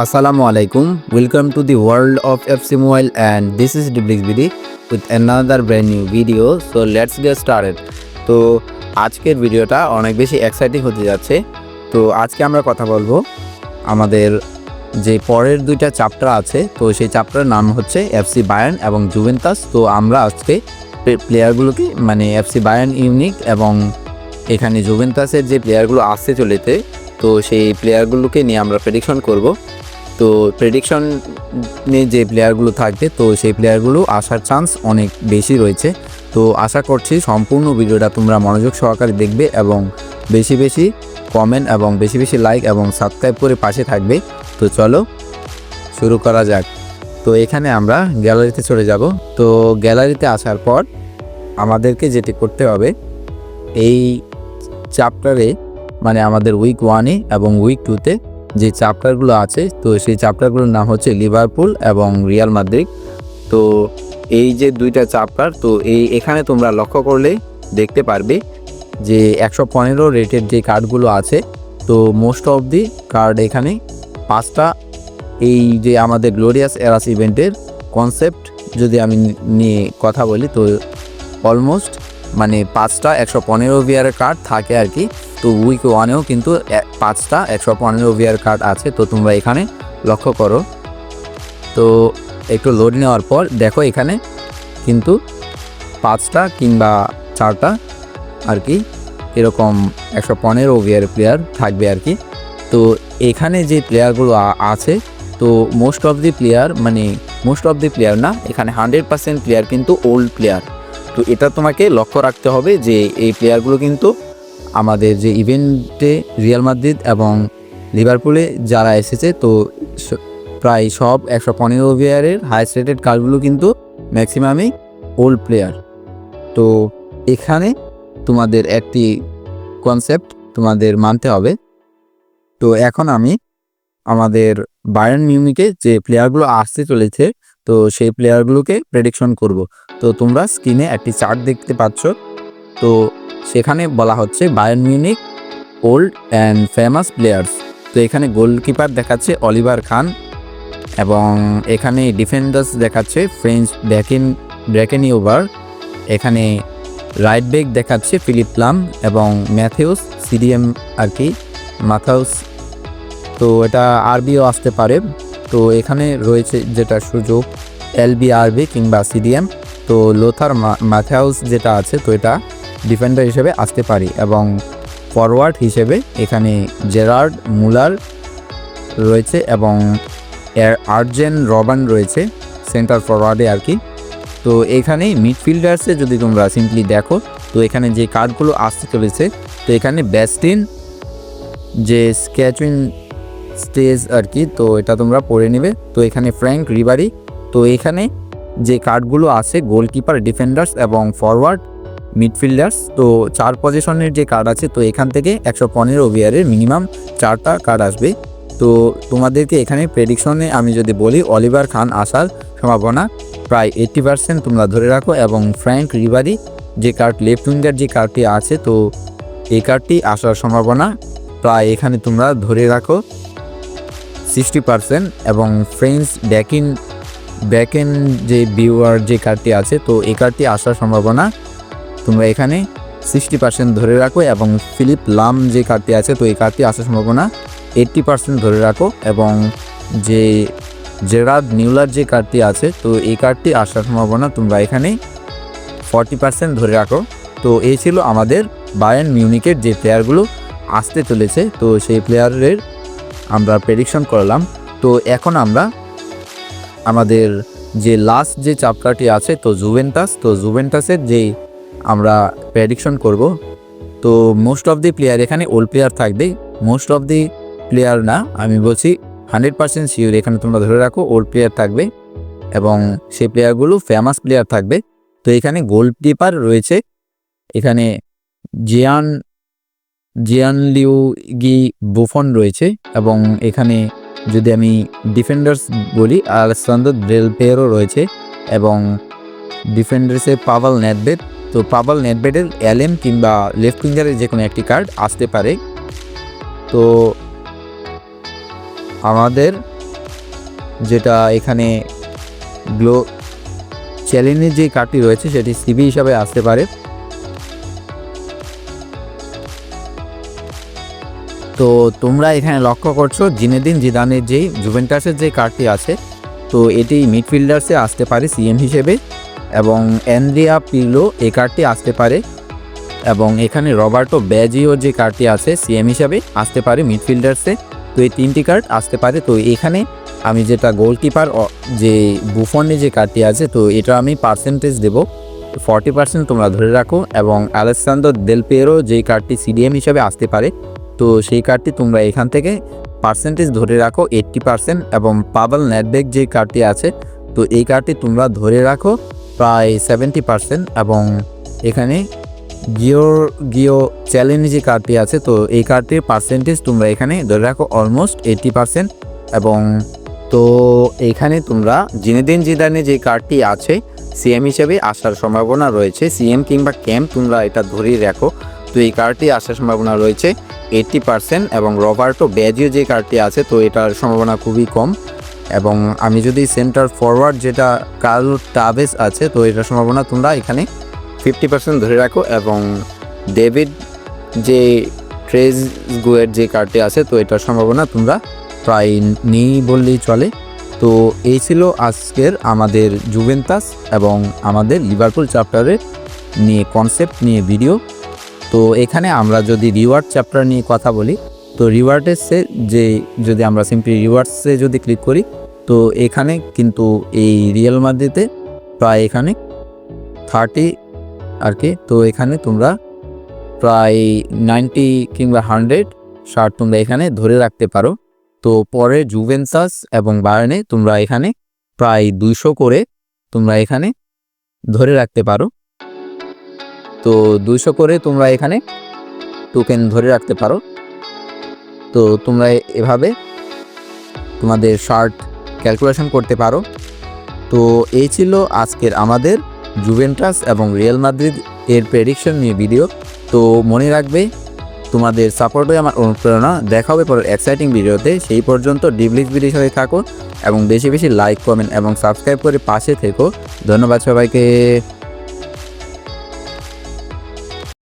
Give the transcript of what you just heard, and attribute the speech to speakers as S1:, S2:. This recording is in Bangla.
S1: Assalamu alaikum. Welcome to the world of FC Mobile and this is Diblix BD with another brand new video. So, let's get started. তো, আজকের ভিডিওটা অনেক বেশি এক্সাইটিং হতে যাচ্ছে তো, আজকে আমরা কথা বলব আমাদের যে পরের দুইটা চ্যাপ্টার আছে, তো সেই চ্যাপ্টারের নাম হচ্ছে এফসি বায়ান এবং জুভেন্তাস তো, আমরা আজকে প্লেয়ারগুলোকে মানে এফসি বায়ান ইউনিক এবং এখানে জুভেন্তাসের যে প্লেয়ারগুলো আসতে চলেছে তো সেই প্লেয়ারগুলোকে নিয়ে আমরা প্রেডিকশন করব তো প্রেডিকশন যে প্লেয়ারগুলো থাকবে, তো সেই প্লেয়ারগুলো আসার চান্স অনেক বেশি রয়েছে। তো আশা করছি সম্পূর্ণ ভিডিওটা তোমরা মনোযোগ সহকারে দেখবে এবং বেশি বেশি কমেন্ট এবং বেশি বেশি লাইক এবং সাবস্ক্রাইব করে পাশে থাকবে। তো চলো শুরু করা যাক। তো এখানে আমরা গ্যালারিতে চলে যাব। তো গ্যালারিতে আসার পর আমাদেরকে যেটি করতে হবে, এই চ্যাপ্টারে মানে আমাদের উইক ওয়ানে এবং উইক টুতে যে চ্যাপ্টারগুলো আছে, তো সেই চ্যাপ্টারগুলোর নাম হচ্ছে লিভারপুল এবং রিয়াল মাদ্রিদ। তো এই যে দুইটা চ্যাপ্টার, তো এই এখানে তোমরা লক্ষ্য করলে দেখতে পারবে যে একশো পনেরো রেটের যে কার্ডগুলো আছে, তো মোস্ট অফ দি কার্ড এখানে পাঁচটা। এই যে আমাদের গ্লোরিয়াস এরাস ইভেন্টের কনসেপ্ট যদি আমি নিয়ে কথা বলি, তো অলমোস্ট মানে পাঁচটা একশো পনেরো ভিয়ারের কার্ড থাকে আর কি। তো উইক ওয়ানেও কিন্তু পাঁচটা একশো পনেরো ভিয়ার কার্ড আছে, তো তোমরা এখানে লক্ষ্য করো। তো একটু লোড নেওয়ার পর দেখো এখানে কিন্তু পাঁচটা কিংবা চারটা আর কি এরকম একশো পনেরো ওভিয়ার প্লেয়ার থাকবে আর কি। তো এখানে যে প্লেয়ারগুলো আছে, তো মোস্ট অফ দি প্লেয়ার মানে মোস্ট অফ দি প্লেয়ার না, এখানে হান্ড্রেড পার্সেন্ট প্লেয়ার কিন্তু ওল্ড প্লেয়ার তো এটা তোমাকে লক্ষ্য রাখতে হবে যে এই প্লেয়ারগুলো কিন্তু আমাদের যে ইভেন্টে রিয়াল মাদ্রিদ এবং লিভারপুলে যারা এসেছে, তো প্রায় সব একশো পনেরো ওভিয়ারের হাইস্ট রেটেড কার্ডগুলো কিন্তু ম্যাক্সিমামই ওল্ড প্লেয়ার তো এখানে তোমাদের একটি কনসেপ্ট তোমাদের মানতে হবে। তো এখন আমি আমাদের বায়ার্ন মিউনিকে যে প্লেয়ারগুলো আসতে চলেছে, তো সেই প্লেয়ারগুলোকে প্রেডিকশন করব। তো তোমরা স্ক্রিনে একটি চার্ট দেখতে পাচ্ছ। তো সেখানে বলা হচ্ছে Bayern Munich, old and famous players. তো এখানে গোলকিপার দেখাচ্ছে অলিভার খান এবং এখানে ডিফেন্ডার্স দেখাচ্ছে ফ্রেঞ্চ ব্যাকেন ব্র্যাকেন ওভার এখানে রাইট ব্যাক দেখাচ্ছে ফিলিপ লাম এবং ম্যাথিউস, সিডিএম আর কি, মাথাউস। তো এটা আরবিও আসতে পারে। তো এখানে রয়েছে যেটা সুযোগ, এলবি আরবি কিংবা সিডিএম। তো লোথার ম্যাথাউস যেটা আছে তো এটা। ডিফেন্ডার হিসেবে আসতে পারি এবং ফরওয়ার্ড হিসেবে এখানে জেরার্ড মুলার রয়েছে এবং এর আর্জেন রবান রয়েছে সেন্টার ফরওয়ার্ডে আর কি। তো এখানে মিডফিল্ডার্সে যদি তোমরা সিম্পলি দেখো, তো এখানে যে কার্ডগুলো আসতে চলেছে, তো এখানে ব্যাস্টিন যে স্ক্যাচুইন স্টেজ আর কি, তো এটা তোমরা পড়ে নেবে। তো এখানে ফ্র্যাঙ্ক রিবারি তো এখানে যে কার্ডগুলো আছে গোলকিপার ডিফেন্ডার্স এবং ফরওয়ার্ড মিডফিল্ডার্স তো চার পজিশনের যে কার্ড আছে, তো এখান থেকে একশো পনেরো ওভিয়ারের মিনিমাম চারটা কার্ড আসবে। তো তোমাদেরকে এখানে প্রেডিকশনে আমি যদি বলি, অলিভার খান আসার সম্ভাবনা প্রায় এইট্টি পার্সেন্ট তোমরা ধরে রাখো এবং ফ্র্যাঙ্ক রিবারি যে কার্ড লেফট উইঙ্গার যে কার্ডটি আছে, তো এই কার্ডটি আসার সম্ভাবনা প্রায় এখানে তোমরা ধরে রাখো সিক্সটি পার্সেন্ট এবং ফ্রেঞ্চ ব্যাকিন ব্যাকেন যে বিওয়ার যে কার্ডটি আছে, তো এই কার্ডটি আসার সম্ভাবনা তোমরা এখানে সিক্সটি পার্সেন্ট ধরে রাখো এবং ফিলিপ লাম যে কার্ডটি আছে, তো এই কার্ডটি আসার সম্ভাবনা এইট্টি পার্সেন্ট ধরে রাখো এবং যে জেরাদ নিউলার যে কার্ডটি আছে, তো এই কার্ডটি আসার সম্ভাবনা তোমরা এখানে ফর্টি পার্সেন্ট ধরে রাখো। তো এই ছিল আমাদের বায়ার্ন মিউনিকের যে প্লেয়ারগুলো আসতে চলেছে, তো সেই প্লেয়ারের আমরা প্রেডিকশন করলাম। তো এখন আমরা আমাদের যে লাস্ট যে চ্যাপ্টারটি আছে, তো জুভেন্টাস তো জুভেন্টাসের যে আমরা প্রেডিকশন করব। তো মোস্ট অফ দি প্লেয়ার এখানে ওল্ড প্লেয়ার থাকবে। মোস্ট অফ দি প্লেয়ার না, আমি বলছি হান্ড্রেড পার্সেন্ট শিওর এখানে তোমরা ধরে রাখো ওল্ড প্লেয়ার থাকবে এবং সেই প্লেয়ারগুলো ফেমাস প্লেয়ার থাকবে। তো এখানে গোলকিপার রয়েছে। এখানে জিয়ান জিয়ান লিউ গি বুফন রয়েছে এবং এখানে যদি আমি ডিফেন্ডার্স বলি আলেসান্দ্র ডেল পেয়ারও রয়েছে এবং ডিফেন্ডার্সে পাভাল নেটবেট তো পাভাল নেটবেটের এলএম কিংবা লেফট উইঙ্গারের যে কোনো একটি কার্ড আসতে পারে। তো আমাদের যেটা এখানে গ্লো চ্যালেঞ্জের যে কার্ডটি রয়েছে সেটি সিবি হিসাবে আসতে পারে। তো তোমরা এখানে লক্ষ্য করছ জিনেদিন জিদানের যেই জুভেন্টাসের যে কার্ডটি আছে, তো এটি মিডফিল্ডার্সে আসতে পারে সিএম হিসেবে। এবং অ্যান্দ্রিয়া পিলো এই কার্ডটি আসতে পারে। এবং এখানে রবার্টো ব্যাজিও যে কার্ডটি আছে, সিএম হিসাবে আসতে পারে মিডফিল্ডার্সে তো এই তিনটি কার্ড আসতে পারে। তো এখানে আমি যেটা গোলকিপার যে বুফনের যে কার্ডটি আছে, তো এটা আমি পার্সেন্টেজ দেবো। ফর্টি পার্সেন্ট তোমরা ধরে রাখো এবং আলেসান্দ্র দেল পেরো যেই কার্ডটি সিডিএম হিসাবে আসতে পারে। তো সেই কার্ডটি তোমরা এখান থেকে পার্সেন্টেজ ধরে রাখো এইট্টি পার্সেন্ট এবং পাবল নেটব্যাক যে কার্ডটি আছে, তো এই কার্ডটি তোমরা ধরে রাখো। প্রায় সেভেন্টি পার্সেন্ট এবং এখানে গিওর গিও চ্যালেঞ্জ যে কার্ডটি আছে, তো এই কার্ডটির পার্সেন্টেজ তোমরা এখানে ধরে রাখো অলমোস্ট এইট্টি পার্সেন্ট এবং তো এখানে তোমরা জিনেদিন জিদানে যে কার্ডটি আছে সিএম হিসেবে আসার সম্ভাবনা রয়েছে। সিএম কিংবা ক্যাম্প তোমরা এটা ধরেই রাখো। তো এই কার্ডটি আসার সম্ভাবনা রয়েছে এইট্টি পার্সেন্ট এবং রবার্টো ব্যাজিও যে কার্ডটি আছে, তো এটার সম্ভাবনা খুবই কম। এবং আমি যদি সেন্টার ফরওয়ার্ড যেটা কাল টাবেস আছে, তো এটা সম্ভাবনা তোমরা এখানে ফিফটি পার্সেন্ট ধরে রাখো এবং ডেভিড যে ট্রেজ গুয়ের যে কার্ডটি আছে, তো এটার সম্ভাবনা তোমরা প্রায় নেই বললেই চলে। তো এই ছিল আজকের আমাদের জুভেন্তাস এবং আমাদের লিভারপুল চ্যাপ্টারের নিয়ে কনসেপ্ট নিয়ে ভিডিও তো এখানে আমরা যদি রিওয়ার্ড চ্যাপ্টার নিয়ে কথা বলি তো রিওয়ার্ডেসে যে, যদি আমরা সিম্পলি রিওয়ার্ডসে যদি ক্লিক করি, তো এখানে কিন্তু এই রিয়েল মাদ্রিতে প্রায় এখানে থার্টি আর কি, তো এখানে তোমরা প্রায় নাইনটি কিংবা হান্ড্রেড শার্ট তোমরা এখানে ধরে রাখতে পারো। তো পরে জুভেন্সাস এবং বায়ার্নে তোমরা এখানে প্রায় দুইশো করে তোমরা এখানে ধরে রাখতে পারো। তো দুইশো করে তোমরা এখানে টোকেন ধরে রাখতে পারো। তো তোমরা এভাবে তোমাদের শার্ট ক্যালকুলেশন করতে পারো। তো এই ছিল আজকের আমাদের জুভেন্টাস এবং রিয়েল মাদ্রিদ এর প্রেডিকশন নিয়ে ভিডিও তো মনে রাখবে, তোমাদের সাপোর্টই আমার অনুপ্রেরণা। দেখা হবে পরের এক্সাইটিং ভিডিওতে সেই পর্যন্ত ডিবলিক্স ভিডিওর সাথে থাকো এবং বেশি বেশি লাইক কমেন্ট এবং সাবস্ক্রাইব করে পাশে থেকো। ধন্যবাদ সবাইকে।